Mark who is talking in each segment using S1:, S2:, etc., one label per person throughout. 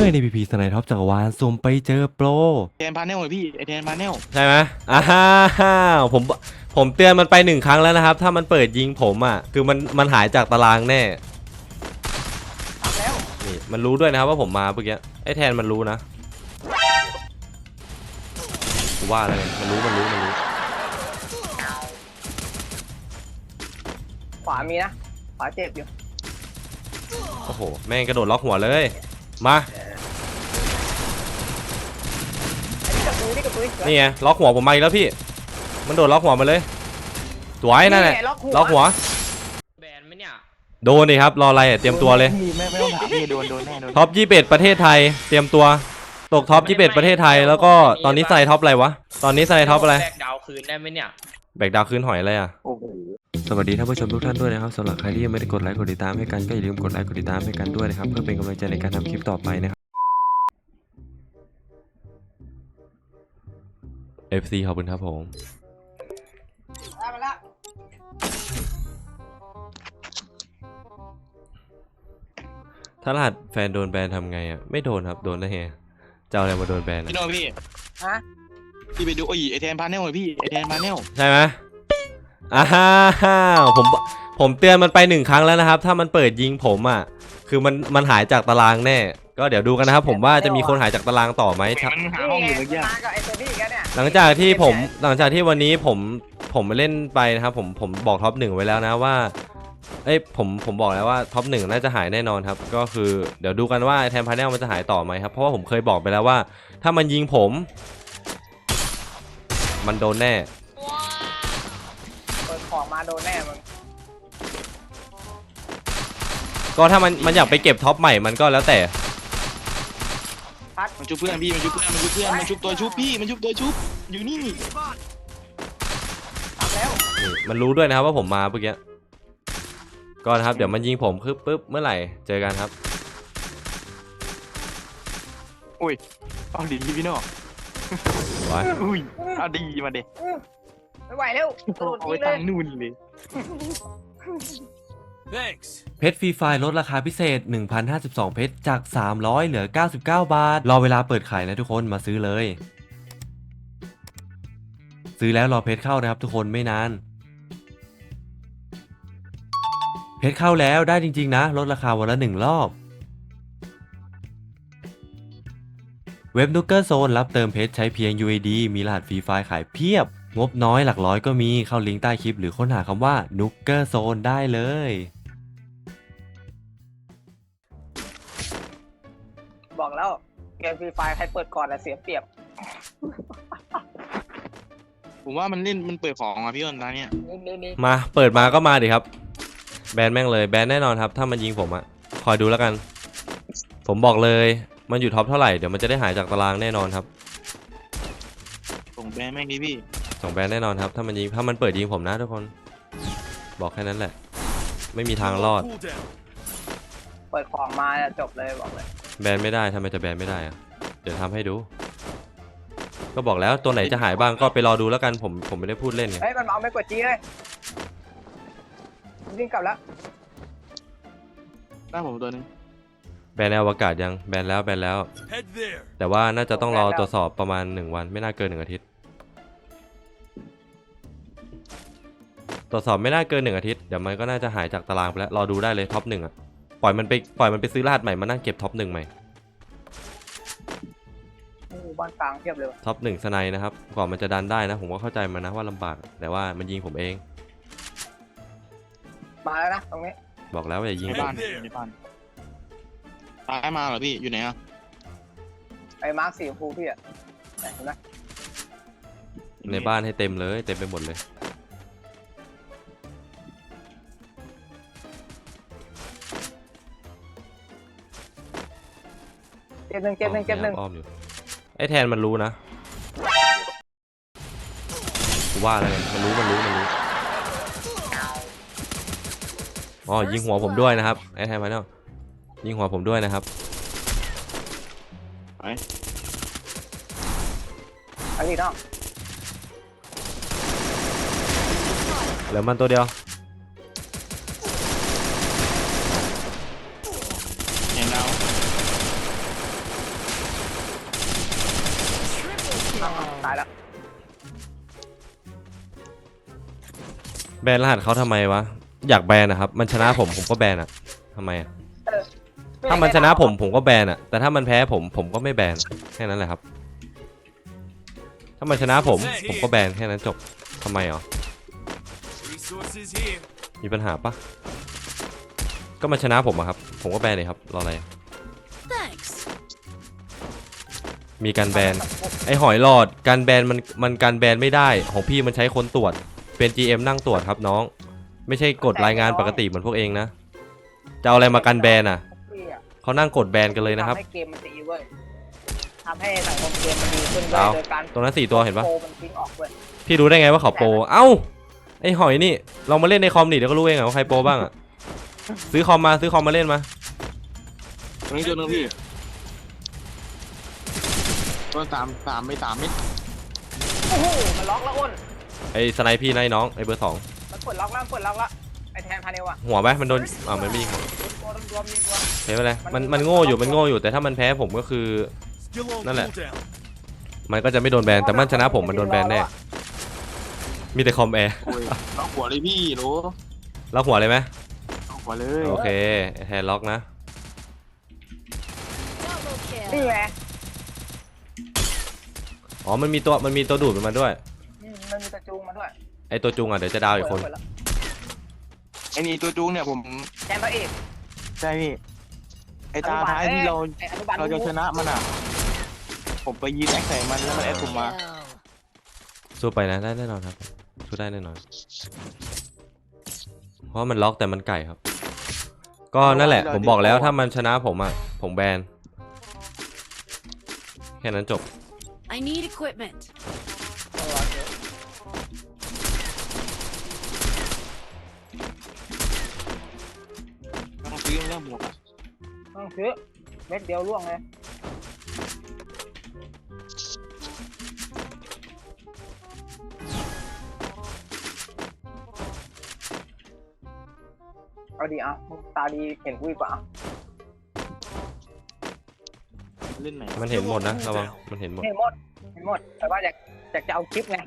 S1: มื่อในพีพีสไนท็อปจักรวาลสุ่มไปเจอโปร
S2: แทนพาเนลเลยพี่ไอแทนพาเนล
S1: ใช่ไหมอ้าวผมผมเตือนมันไปหนึ่งครั้งแล้วนะครับ ถ้ามันเปิดยิงผมอะ คือมันมันหายจากตารางแน่
S3: แล้ว
S1: นี่มันรู้ด้วยนะครับว่าผมมาเมื่อกี้ไอ้แทนมันรู้นะกูว่าอะไรมันรู้มันรู้มันรู้
S3: ขวามีนะขวาเจ็บอยู่
S1: โอ้โหแม่งกระโดดล็อกหัวเลย มา
S3: อันนี้กับปุ้ยนี่กับปุ้ย
S1: นี่ไงล็อกหัวผมมาอีกแล้วพี่ มันโดดล็อกหัวมาเลยสวยนั่นแหละ
S3: ล็อกหัว
S1: ล็อกหัว
S4: แบนไหมเนี่ย
S1: โดนดิครับ รออะไรอะเตรียมตัวเลย
S2: พี่ไม่ไม่ต้องถามพี่โดนโดนแน่โดน
S1: ท็อป21ประเทศไทย เตรียมตัว ตกท็อป21ประเทศไทย แล้วก็ตอนนี้ใส่ท็อปอะไรวะ ตอนนี้ใส่ท็อปอะไร
S4: แบกดาวคืนได้ไหมเนี่ย
S1: แบกดาวคืนหอยอะไรอะ
S2: โอ้โห
S1: สวัสดีท่านผู้ชมทุกท่านด้วยนะครับสำหรับใครที่ยังไม่ได้กดไลค์กดติดตามให้กันก็อย่าลืมกดไลค์กดติดตามให้กันด้วยนะครับเพื่อเป็นกำลังใจในการทำคลิปต่อไปนะครับ FC ขอบคุณครับผม
S3: ได้มาละ
S1: ถ้ารหัสแฟนโดนแบนทำไงอะ ไม่โดนครับ โดนได้ไงจะเอาอะไรมาโดนแบน
S2: พี่
S1: อะ
S2: โนพี่
S3: ฮะ
S2: พี่ไปดูโอ้ยไอแทนพาเนลเลยพี่ไอแทนพาเนล
S1: ใช่ไหมอ้าวผมผมเตือนมันไปหนึ่งครั้งแล้วนะครับ ถ้ามันเปิดยิงผมอะ คือมันมันหายจากตารางแน่ ก็เดี๋ยวดูกันนะครับผมว่าจะมีคนหายจากตารางต่อไหมครับ
S2: มันหาห้องอยู่เมื่อกี้
S3: มากับไอ้ตัวนี้อีกแล้วเนี่ย
S1: หลังจากที่ผมหลังจากที่วันนี้ผมผมเล่นไปนะครับผมผมบอกท็อปหนึ่งไว้แล้วนะว่าเอ้ยผมผมบอกแล้วว่าท็อปหนึ่งน่าจะหายแน่นอนครับ ก็คือเดี๋ยวดูกันว่าแทนพาเนลมันจะหายต่อไหมครับ เพราะว่าผมเคยบอกไปแล้วว่า ถ้ามันยิงผม มันโดนแน่
S3: เปิดของมาโดนแน่มึง
S1: ก็ถ้ามันมันอยากไปเก็บท็อปใหม่มันก็แล้วแต่
S2: มันชุบเพื่อนพี่มันชุบเพื่อนมันชุบเพื่อนมันชุบตัวชุบพี่มันชุบตัวชุบอยู่นี่
S3: ทำแล้ว
S1: นี่มันรู้ด้วยนะครับว่าผมมาเมื่อกี้ก็นะครับเดี๋ยวมันยิงผมคือปุ๊บเมื่อไหร่เจอกันครับ
S2: เอาดีพี่โน
S1: ไว้
S2: อุ้ยเอาดีมาเด็
S3: ไม่ไหวแล้วกระโดด
S2: เอา
S3: ทิ้
S2: ไว้
S3: งเล
S2: ตั้
S3: ย
S2: งนู่นเลย
S1: เพชรฟรีไฟลดราคาพิเศษ 1,052 เพชรจาก 300 เหลือ 99 บาท รอเวลาเปิดขายนะทุกคนมาซื้อเลย ซื้อแล้วรอเพชรเข้านะครับทุกคนไม่นาน เพชรเข้าแล้วได้จริง ๆ นะ ลดราคาวันละหนึ่งรอบ เว็บนุกเกอร์โซนรับเติมเพชรใช้เพียง UAD มีรหัสฟรีไฟขายเพียบ งบน้อยหลักร้อยก็มีเข้าลิงก์ใต้คลิป หรือค้นหาคำว่านุกเกอร์โซนได้เลย
S3: ฟรีไฟใครเปิดก่อนอะเสียเปรียบ
S2: ผมว่ามันเล่นมันเปิดของอะพี่อ้นตอนเนี้ย
S3: นี่นี่นี่
S1: มาเปิดมาก็มาดิครับ แบนแม่งเลยแบนแน่นอนครับ ถ้ามันยิงผมอะคอยดูแล้วกัน ผมบอกเลยมันอยู่ท็อปเท่าไหร่เดี๋ยวมันจะได้หายจากตารางแน่นอนครับ
S2: ส่งแบรนด์แม่งดีพี่
S1: สองแบนแน่นอนครับถ้ามันยิงถ้ามันเปิดยิงผมนะทุกคน บอกแค่นั้นแหละ ไม่มีทางรอด
S3: เปิดของมาจะจบเลยบอกเลย
S1: แบนไม่ได้ทำไมจะแบนไม่ได้อะ เดี๋ยวทำให้ดู ก็บอกแล้วตัวไหนจะหายบ้างก็ไปรอดูแล้วกันผมผมไม่ได้พูดเล่นไง
S3: เฮ้ยมันเอาไม่กดจีเลยวิ่งกลับแล้ว
S2: หน้าผมตัวนึง
S1: แบนในอวกาศยังแบนแล้วแบนแล้วแต่ว่าน่าจะต้องรอตรวจสอบประมาณหนึ่งวัน ไม่น่าเกินหนึ่งอาทิตย์ ตรวจสอบไม่น่าเกินหนึ่งอาทิตย์เดี๋ยวมันก็น่าจะหายจากตารางไปแล้วรอดูได้เลยท็อปหนึ่งอะปล่อยมันไปปล่อยมันไปซื้อรหัสใหม่มานั่งเก็บท็อปหนึ่งใหม่
S3: โอ้โหบ้านกลางเทียบเลยว่ะ
S1: ท็อปหนึ่งสไนด์นะครับกว่ามันจะดันได้นะ ผมก็เข้าใจมันนะว่าลำบาก แต่ว่ามันยิงผมเอง
S3: มาแล้วนะตรงนี้
S1: บอกแล้วว่าอย่ายิง
S2: ใน
S1: ผม
S2: บ้านในบ้านตายมาเหรอพี่อยู่ไหนอะ
S3: ไอ้มาร์คสีชมพูพี่อะไหนเห็นไหม
S1: ในบ้านให้เต็มเลย เต็มไปหมดเลย
S3: เจ็บหนึ่งเจ็บหนึ่งเจ็บหนึ่ง
S1: อ้อมอยู่ ไอ้แทนมันรู้นะกูว่าแล้วไงมันรู้มันรู้มันรู้อ๋อยิงหัวผมด้วยนะครับไอ้แทนมาเนาะยิงหัวผมด้วยนะครับ
S3: อันนี้เนาะ
S1: เหลือมันตัวเดียว
S2: เห็นดา
S3: ว
S1: แบนรหัสเขาทำไมวะ อยากแบนนะครับ มันชนะผมผมก็แบนอะทำไมอะ
S3: เออ
S1: ถ้ามันชนะผมผมก็แบนอะแต่ถ้ามันแพ้ผมผมก็ไม่แบนแค่นั้นแหละครับ ถ้ามันชนะผมผมก็แบนแค่นั้นจบทำไมอ๋อ
S5: Resources here.
S1: มีปัญหาปะก็มันชนะผมอะครับ ผมก็แบนเลยครับรออะไรอะ
S6: Thanks.
S1: มีการแบนไอหอยหลอดการแบนมันมันการแบนไม่ได้ ของพี่มันใช้คนตรวจ เป็น GM นั่งตรวจครับน้อง ไม่ใช่กดรายงานปกติเหมือนพวกเองนะจะเอาอะไรมากันแบนอะ
S3: พี่อะ
S1: เขานั่งกดแบนกันเลยนะครับ
S3: ทำให้เกมมันดีเว้ยทำให้สังคมเกมมันดีขึ้นเว้ย
S1: เอา
S3: โดยการ
S1: ตรงนั้นสี่ตัวเห็นปะ
S3: โปรมันทิ้งออกเว้ย
S1: พี่รู้ได้ไงว่าเขาโปรเอ้าไอหอยนี่ เรามาเล่นในคอมนี่เดี๋ยวก็รู้เองอะว่าใครโปรบ้างอะซื้อคอมมาซื้อคอมมาเล่นมา
S2: ตรงนี้ตัวหนึงพี่ตัวสามสามไม่สามเม็ด
S3: โอ้โหมันล็อกแล้วอ้น
S1: ไอสไนพี่นายน้องไอเบอร์สอง
S3: มันเปิดล็อกแล้วมันเปิดล็อกแล้วไอแทนพาเนลอะ
S1: หัวไหมมันโดนอ่ามันไม่ยิงหัว
S3: ตัวรวมๆยิงตัว
S1: เห็นไหมเลยมันมันโง่อยู่มันโง่อยู่แต่ถ้ามันแพ้ผมก็คือ
S5: Still on
S1: นั่นแหละ
S5: cooldown.
S1: มันก็จะไม่โดนแบนแต่มันชนะผมมันโดนแบนแน่มีแต่คอมแอร์
S2: โอ้ยล็อกหัวเลยพี่โหล
S1: แล้วหัวเลยไหม
S2: ล็อกหัวเลย
S1: โอเคแฮนด์ล็อกนะ
S6: Double
S3: นี่
S6: kill.
S3: ไง
S1: อ๋อมันมีตัวมันมีตัวดูดมันมาด้วย
S3: อื มมันมีตะจูงมาด้วย
S1: ไอตัวจุงอะเดี๋ยวจะดาวอีกคน
S3: เปิดแล้ว
S2: ไอ้นี่ตัวจูงเนี่ยผม
S3: แทนพระเอก
S2: ใช่พี่ไอ้ตาท้ายที่เรา
S3: ไอ้อนุบาล
S2: เราจะชนะมันอะ ผมไปยิงแอคใส่มันแล้วมันแอคผมมา
S6: Kill.
S1: สู้ไปนะได้แน่นอนครับสู้ได้แน่นอน เพราะมันล็อกแต่มันไก่ครับ ก็นั่นแหละ ผมบอกแล้วถ้ามันชนะผมอะผมแบนแค่นั้นจบ
S6: I need equipment.
S2: ต้องซื้อเรื่องหมวกอะ
S3: ต้องซื้อเม็ดเดียวล่วงเลยเอาดีเอามึงตาดีเห็นกูดีกว่า
S2: เล่นไหน
S1: มันเห็นหมดนะระวังมันเห็นหมด
S3: เห็นหมดเห็นหมด แต่ว่าอยากอยากจะเอาคลิปไง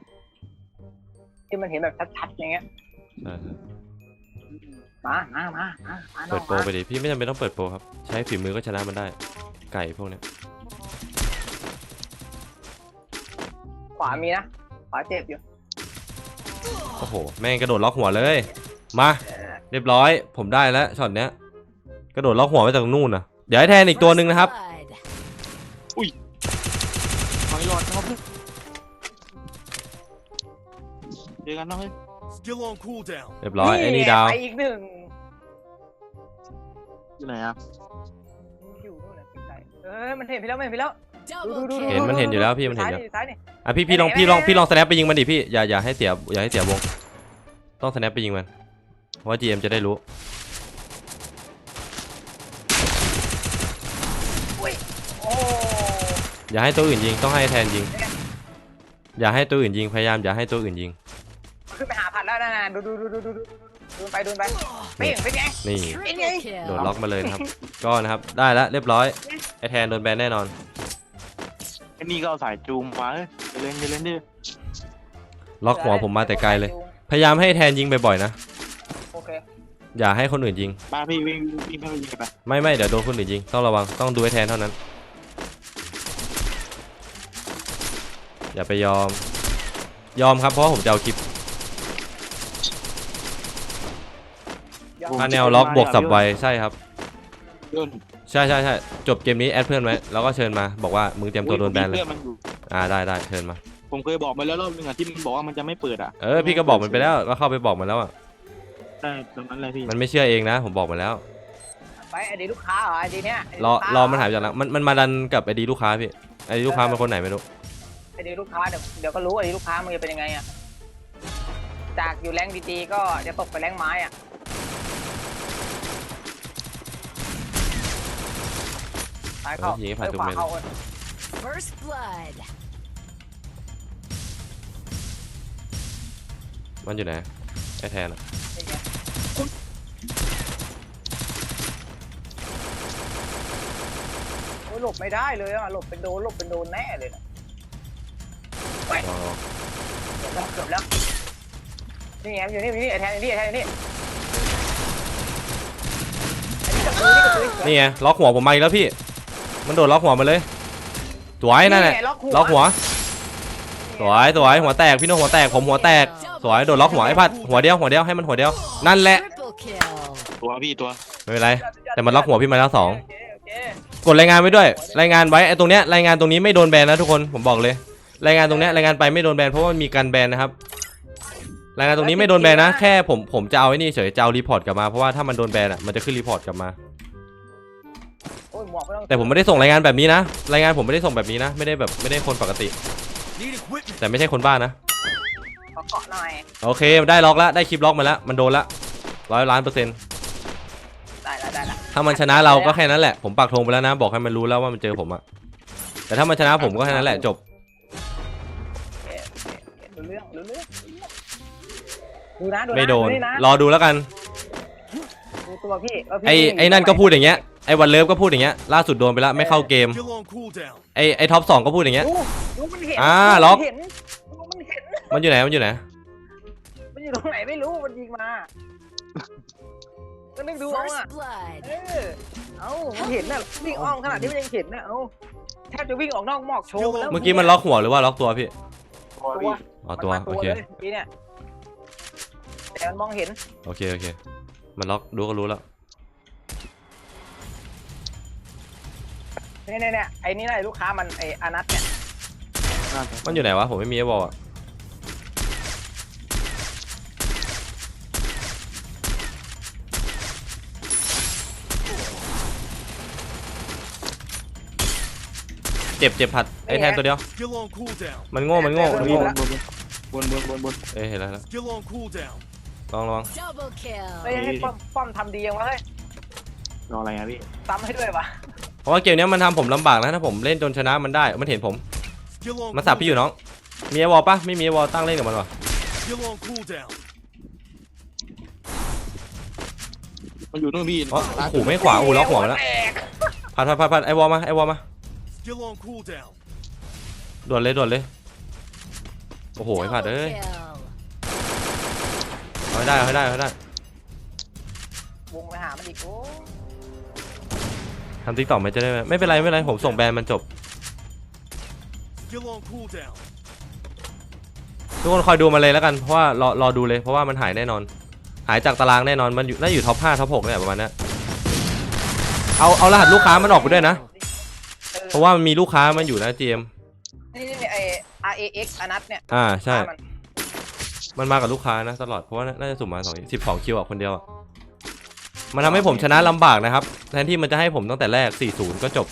S3: ที่มันเห็นแบบชัดๆอย่างเงี้ย
S1: เออ
S3: มามามามามาน้
S1: เปิ
S3: อ
S1: ด
S3: ง
S1: โปร
S3: มา
S1: ไปดิพี่ไม่จำเป็นต้องเปิดโปรครับ ใช้ฝีมือก็ชนะมันได้ ไก่พวกเนี้ย
S3: ขวามีนะขวาเจ็บอยู่
S1: โอ้โหแม่งกระโดดล็อกหัวเลย มา เรียบร้อย ผมได้แล้วช็อตเนี้ยกระโดดล็อกหัวมาจากนู่นนะเดี๋ยวให้แทนอีกตัวหนึ่งนะครับ
S6: Blood.
S2: หอยหลอดครับเจอกันน้องเฮ้ย
S5: Still on cooldown.
S1: เรียบร้อยไอ้นี่ดาว
S3: ไปอีกหนึ่ง
S2: อยู่ไหนอะ
S3: อยู่นู่นน่ะไกลๆเออมันเห็นพี่แล้วมันเห็นพี่แล้ว
S6: Double
S3: ดูๆๆ
S1: เห็น
S6: kill.
S1: มันเห็นอยู่แล้วพี่มันเห็น
S3: ซ้าย
S1: อยู่
S3: นี่ซ้ายนี่
S1: อะพี่พี่ลองพี่ลองพี่ลองสแนปไปยิงมันดิพี่อย่าอย่าให้เสียอย่าให้เสียวง ต้องสแนปไปยิงมันเพราะว่า GM จะได้รู้
S3: โอ้
S1: อย่าให้ตัวอื่นยิงต้องให้แทนยิง อย่าให้ตัวอื่นยิงพยายามอย่าให้ตัวอื่นยิง
S3: ขึ้นไปหาผัด แล้วนะๆดูดูดูดูดูดูดูไปดูไปเป้งเป็นไง
S1: นี่
S6: Triple
S1: โดด
S6: kill.
S1: ล็อกมาเลยนะครับ ก็นะครับ ได้แล้วเรียบร้อย ไอแทนโดนแบนแน่นอน
S2: ไอ้นี่ก็เอาสายจูงมาเอ้ยเล่นเล่นดิ
S1: ล็อกหัวผมมาแต่ไกลเลย พยายามให้แทนยิงบ่อยๆนะ
S3: โอเค
S1: อย่าให้คนอื่นยิง
S2: มาพี่วิ่งวิ่งเข้าไปยิงไป
S1: ไม่ไม่เดี๋ยวโดนคนอื่นยิง ต้องระวัง ต้องดูให้แทนเท่านั้น อย่าไปยอม ยอมครับเพราะผมจะเอาคลิป พาแนวล็อกบวกสับไวใช่ครับ
S2: เพื่อน
S1: ใช่ใช่ใช่จบเกมนี้แอดเพื่อนไว้แล้วก็เชิญมาบอกว่ามึงเตรียมตัวโดนแบนเลย
S2: เพื่อนมันอยู่
S1: อ่าได้ได้เชิญมา
S2: ผมเคยบอกไปแล้วรอบนึงอะที่มันบอกว่ามันจะไม่เปิดอะ
S1: เออพี่ก็บอกมันไปแล้วก็เข้าไปบอกมันแล้วอะ
S2: ใช่ตรงนั้นเลยพี่
S1: มันไม่เชื่อเองนะ ผมบอกมันแล้ว
S3: ไปไอดีลูกค้าเหรอไอดีเนี้ย
S1: รอรอมันหายไปจากหลังมันมันมาดันกับไอดีลูกค้าพี่ไอดีลูกค้ามันคนไหนไม่รู้
S3: ไอดีลูกค้าเดี๋ยวเดี๋ยวก็รู้ไอดีลูกค้ามันจะเป็นยังไงอะจากอยู่แรงดีๆก็จะตกไปแรงไม้อะ ซ้ายเข้า
S1: เออยิงให้ผ่านทุก
S3: ขวา
S1: เม็ด
S3: เข้า
S6: First blood.
S1: มันอยู่ไหนไอแทนอะ
S3: ไอ้เงี้ยโอ้ยหลบไม่ได้เลยอะหลบเป็นโดนหลบเป็นโดนแน่เลยนะไป
S1: ลองลอง
S3: เกือบแล้วเกือบแล้วนี่ไงอยู่นี่อยู่นี่ไอ้แทนอยู่นี่ไอ้แทนอยู่นี่อันนี้กระตือนี่กระตือ
S1: นี่ไงล็อกหัวผมมาอีกแล้วพี่ มันโดดล็อกหัวมาเลยสวยนั่นแหละ
S3: ไงล็อกหัว
S1: ล็อกหัวสวยสวยหัวแตกพี่โน้หัวแตกผมหัวแตกสวยโดดล็อกหัวไอ้พัดหัวเดียวหัวเดียวให้มันหัวเดียวนั่นแหละ
S6: Triple kill.
S2: ตัวพี่ตัว
S1: ไม่เป็นไรแต่มันล็อกหัวพี่มาแล้วสอง
S3: โอเคโอเค
S1: กดรายงานไว้ด้วย รายงานไว้ไอ้ตรงเนี้ยรายงานตรงนี้ไม่โดนแบนนะทุกคนผมบอกเลย รายงานตรงเนี้ยรายงานไปไม่โดนแบนเพราะว่ามันมีการแบนนะครับรายงานตรงนี้ไม่โดนแบนนะแค่ผมผมจะเอาไอ้นี่เฉยจะเอารีพอร์ตกลับมาเพราะว่าถ้ามันโดนแบนอะมันจะขึ้นรีพอร์ตกลับมา
S3: โอ้ยหมวกไม่ต้อง
S1: แต่ผมไม่ได้ส่งรายงานแบบนี้นะ รายงานผมไม่ได้ส่งแบบนี้นะ ไม่ได้แบบไม่ได้คนปกติ
S5: Need equipment.
S1: แต่ไม่ใช่คนบ้านะ
S3: ขอเกาะหน่อย
S1: โอเคได้ล็อกแล้วได้คลิปล็อกมาแล้วมันโดนละร้อยล้านเปอร์เซ็นต์
S3: ได้แล้วได้แล้ว
S1: ถ้ามันชนะเราก็แค่นั้นแหละผมปักธงไปแล้วนะ บอกให้มันรู้แล้วว่ามันเจอผมอะแต่ถ้ามันชนะผมก็แค่นั้นแหละจบ
S3: โอเคโอเคโอเครู้เรื่องรู้เรื่องรู้เรื่องดูนะดูนะ
S1: ไม่โดน
S3: นี่นะ
S1: รอดูแล้วกัน
S3: ดูตัวพี่ว่าพี่
S1: ไอไอนั่นก็พูดอย่างเงี้ย ไอวันเลิฟก็พูดอย่างเงี้ยล่าสุดโดนไปแล้วไม่เข้าเกม
S5: Still on cooldown.
S1: ไอไอท็อปสองก็พูดอย่างเงี้ย
S3: ดูดูมันเห็น
S1: อ่า
S3: ดูมัน
S1: ล็อก
S3: เห็นดูมันเห็น
S1: มันอยู่ไหนมันอยู่ไหน
S3: มันอยู่ตรงไหนไม่รู้มันยิงมา ก็นึกดูเอา
S6: First
S3: อะ
S6: blood.
S3: เออ เอามันเห็นน่ะวิ่งอ้อมขนาดนี้มันยังเห็นน่ะเอาแทบจะวิ่งออกนอกหมอกโชว์แล้ว
S1: เมื่อกี้มันล็อกหัวหรือว่าล็อกตัวพี่
S3: ตัว
S1: อ๋อตัว
S3: มันมา
S1: โอเค
S3: ลยมื่กี้เนี่ยแต่มันมองเห็น
S1: โอเคโอเค มันล็อกดูก็รู้แล้ว
S3: เนี่ยเนี่ยเนี่ยไอ้นี่น่ะลูกค้ามันไอ้อานัทเนี่ย
S1: มันอยู่ไหนวะ ผมไม่มีไอ้บอลอะเจ็บเจ็บผัดไอแทนตัวเดียว
S5: Still on cooldown.
S1: มันโง่มันโง่มันโง่
S2: บนบนบนบนบน
S1: เอ้ยเห็นแล้วเห็นแล้ว
S5: Still on cooldown.
S1: ลองลอง
S6: Double
S3: เฮ้ย
S6: kill.
S3: ให้ป้อมป้อมทำดียังวะเฮ้ย
S2: รออะไรอะพี่
S3: ซ้ำให้ด้วยวะ
S1: เพราะว่าเกมเนี้ยมันทำผมลำบากนะถ้าผมเล่นจนชนะมันได้มันเห็นผม
S5: Still on
S1: มันสับพี่อยู่น้องมีไอวอลปะไม่มีไอวอลตั้งเล่นกับมันวะ
S5: Still on cooldown.
S2: มันอยู่นู่นพี่
S1: อ๋อโอ้โหไม่ขวาโอ้โหล็อกหัวมาแล้ว
S3: แตก
S1: พัดพัดพัดพัดไอวอลมาไอวอลมา
S5: Still on cooldown.
S1: ด่วนเลยด่วนเลยโอ้โหไอพัด
S6: Double
S1: เอ้ย
S6: kill.
S1: เอาให้ได้เอาให้ได้เอาให้ได้
S3: วงไปหามันอีกโอ้
S1: ทำติ๊กต็อกไหมจะได้ไหมไม่เป็นไรไม่เป็นไรผมส่งแบรนด์มันจบ
S5: Still on cooldown.
S1: ทุกคนคอยดูมาเลยแล้วกันเพราะว่ารอรอดูเลยเพราะว่ามันหายแน่นอน หายจากตารางแน่นอนมันอยู่น่าอยู่ท็อป5ท็อป6เนี่ยประมาณเนี้ยเอาเอารหัสลูกค้ามันออกไปด้วยนะ
S3: ออ
S1: เพราะว่ามันมีลูกค้ามันอยู่นะ GM
S3: นี่นี่ไอ้ R A X อานัทเนี่ย
S1: อ่าใช่
S3: มัน
S1: มันมากับลูกค้านะตลอดเพราะว่าน่าจะสุ่มมาสองสิบสองคิวอะคนเดียวอะ มันทำให้ผมชนะลำบากนะครับ แทนที่มันจะให้ผมตั้งแต่แรก 4-0 ก็จบ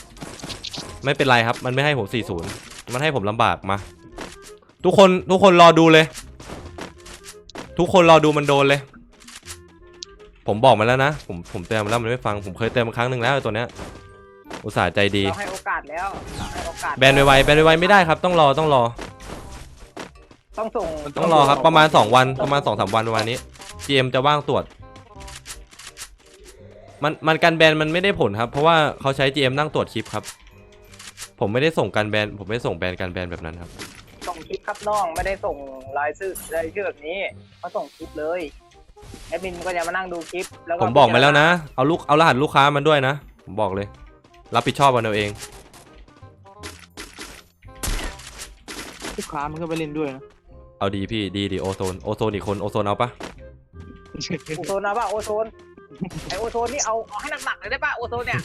S1: ไม่เป็นไรครับ มันไม่ให้ผม 4-0 มันให้ผมลำบากมา ทุกคนทุกคนรอดูเลย ทุกคนรอดูมันโดนเลย ผมบอกมันแล้วนะ ผมผมเตือนมันแล้วมันไม่ฟัง ผมเคยเตือนมันครั้งหนึ่งแล้วไอ้ตัวเนี้ย อุตส่าห์ใจดี
S3: เราให้โอกาสแล้วเราให้โอกาส
S1: แบนไวๆแบนไวๆไม่ได้ครับ ต้องรอต้องรอ
S3: ต้องส่ง
S1: ต้องรอครับประมาณ 2 วันประมาณ2อสวันประมาณนี้ GM จะว่างตรวจ มันมันการแบนมันไม่ได้ผลครับ เพราะว่าเขาใช้ GM นั่งตรวจคลิปครับ ผมไม่ได้ส่งการแบนผมไม่ได้ส่งแบนการแบนแบบนั้นครับ
S3: ส่งคลิปครับน้องไม่ได้ส่งรายชื่อรายชื่อแบบนี้เขาส่งคลิปเลยแอดมินก็จะมานั่งดูคลิปแล้วก็
S1: ผมบอกมาแล้วนะ เอาลูกเอารหัสลูกค้ามันด้วยนะ ผมบอกเลย รับผิดชอบมันเอาเอง
S2: ลูกค้ามันก็ไปเล่นด้วยนะ
S1: เอาดีพี่ดีดีโอโซนโอโซนอีกคนโอโซนเอาปะ
S3: โอโซนนะป่ะโอโซน ไอโอโซนนี่เอาเอาให้หนักๆเลยได้ป่ะโอโซนเนี่ย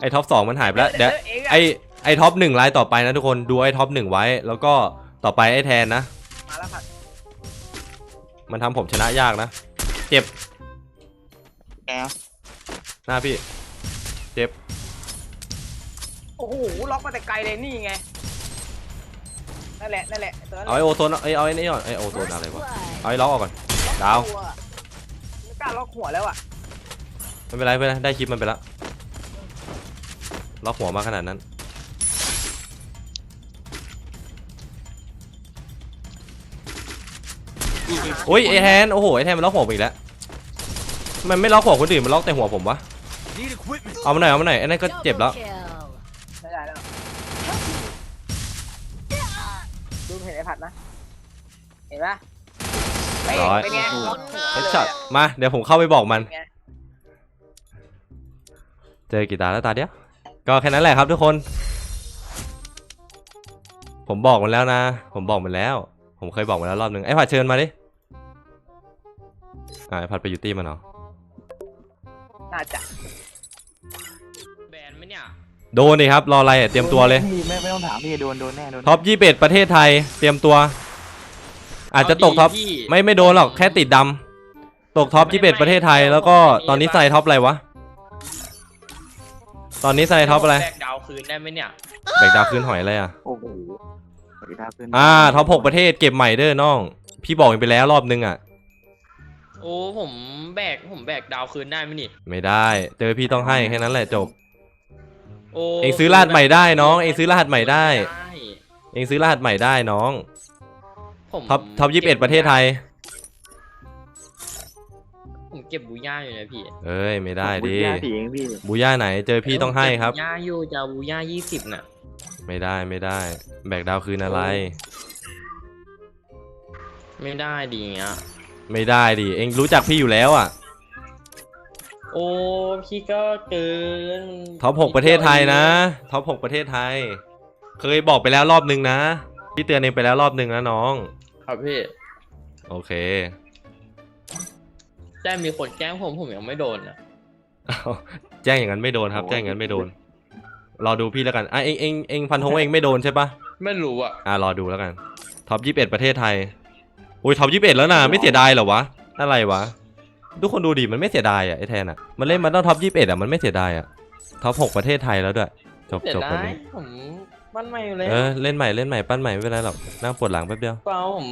S1: ไอท็อปสองมันหายไปแล้วเดี๋ยว
S3: เองอะ
S1: ไอไอท็อปหนึ่งไลน์ต่อไปนะทุกคนดูไอท็อปหนึ่งไว้ แล้วก็ต่อไปไอแทนนะ
S3: มาแล้วค่ะ
S1: มันทำผมชนะยากนะ เจ็บ
S2: แอบ
S1: หน้าพี่ เจ็บ
S3: โอ้โหล็อกมาแต่ไกลเลยนี่ไงนั่นแหละนั่นแหละตัวนั้น
S1: เอาไอโอโซนเอาไอเอาไอ้นี่ก่อนไอโอโซน
S6: First
S1: อะไรวะ
S6: blood.
S1: เอาไอล็อกออกก่อนดาว
S3: ไม่ กล้าล็อกหัวแล้วอะ
S1: ไม่เป็นไรไม่เป็นไรได้คลิปมันไปแล้วล็อกหัวมาขนาดนั้น โอ้ยไอแทนโอ้โหไอแทนมันล็อกหัวผมอีกแล้วมันไม่ล็อกหัวคนอื่นมันล็อกแต่หัวผมวะ
S5: Need equipment.
S1: เอามาหน่อยเอามาหน่อยไอ้นั่นก็เจ็บแล้ว
S6: Double kill.
S3: ไม่ได้แล้วเห็นไอ้ผัดนะเห็นปะ เป๊ะ
S1: ร้อย
S3: เป็นไงล็อกหัว
S1: เฮด
S3: เลย
S1: ช็อต
S3: อะ
S1: มาเดี๋ยวผมเข้าไปบอกมัน
S3: เป็นไง
S1: เจอกี่ตาแล้วตาเดียว ก็แค่นั้นแหละครับทุกคน ผมบอกมันแล้วนะ ผมบอกมันแล้ว ผมเคยบอกมันแล้วรอบหนึ่งไอ้ผัดเชิญมาดิอ่าไอ้ผัดไปยูตี้มันเหรอ
S3: น่าจะ
S4: แบนไหมเนี่ย
S1: โดนดิครับรออะไรอะเตรียมตัวเลย
S7: พี่ไม่ไม่ต้องถามพี่โดนโดนแน่โดน
S1: ท็อปยี่สิบประเทศไทย เตรียมตัว อาจจะตกท็อป
S4: เาดีพี่
S1: ไม่ไม่โดนหรอกแค่ติดดำตกท็อปยี่สิบประเทศไทยแล้วก็ตอนนี้ใส่ท็อปอะไรวะ ตอนนี้ใส่ท็อปอะไร
S4: แบกดาวคืนได้ไหมเนี่ย
S1: แบกดาวคืนหอยอะไรอะ
S7: โอ้โหสวัสดีครับขึ้น
S1: อ่าท็อปหกประเทศเก็บใหม่เด้อน้อง พี่บอกไปแล้วรอบนึงอะ
S4: โอ้ผมแบกผมแบกดาวคืนได้ไหมนี่
S1: ไม่ได้เจอพี่ต้องให้แค่นั้นแหละจบ
S4: โอ้
S1: เองซื้อรหัสใหม่ได้น้อง เองซื้อรหัสใหม่ได้
S4: ได้
S1: เองซื้อรหัสใหม่ได้น้อง
S4: ผม
S1: ท็อปท็อปยี่สิบเอ็ดประเทศไทย
S4: ผมเก็บบูย่าอยู่นะพี่
S1: เอ้ยไม่ได้ดิ
S7: ญาติเองพี่
S1: บูย่าไหนเจอพี่ต้องให้ครับ
S4: เก็บูย่าอยู่จะเอาบูย่ายี่สิบน่ะ
S1: ไม่ได้ไม่ได้ แบกดาวคืนอะไร
S4: ไม่ได้ดีเงี้ย
S1: ไม่ได้ดิเองรู้จักพี่อยู่แล้วอะ
S4: โอ้พี่ก็เกิน
S1: ท็อปหกประเทศไทยนะท็อปหกประเทศไทย เคยบอกไปแล้วรอบนึงนะ พี่เตือนเองไปแล้วรอบนึงนะน้อง
S4: ครับพี่
S1: โอเค
S4: แต่มีคนแกล้งผมผมยังไม่โดนอะ
S1: อ้าวแจ้งอย่างนั้นไม่โดนครับ แจ้งอย่างนั้นไม่โดน รอดูพี่แล้วกันอะเองเองเองฟันธงว่าเองไม่โดนใช่ปะ
S4: ไม่รู้อะ
S1: อะรอดูแล้วกันท็อปยี่สิบเอ็ดประเทศไทยอุ้ยท็อปยี่สิบเอ็ดแล้วนะไม่เสียดายเหรอวะอะไรวะทุกคนดูดิมันไม่เสียดายอะไอแทนอะมันเล่นมาต้องท็อปยี่สิบเอ็ดอะมันไม่เสียดายอะท็อปหกประเทศไทยแล้วด้วยจบ
S4: เดี๋ย
S1: จ
S4: ว
S1: บวัน
S4: ได้
S1: นี้
S4: ผม มันไม่อยู่เลย
S1: เออเล่นใหม่เล่นใหม่ปั้นใหม่ไม่เป็นไรหรอกนั่งปวดหลังแป๊บเดียว
S4: เปล่าผม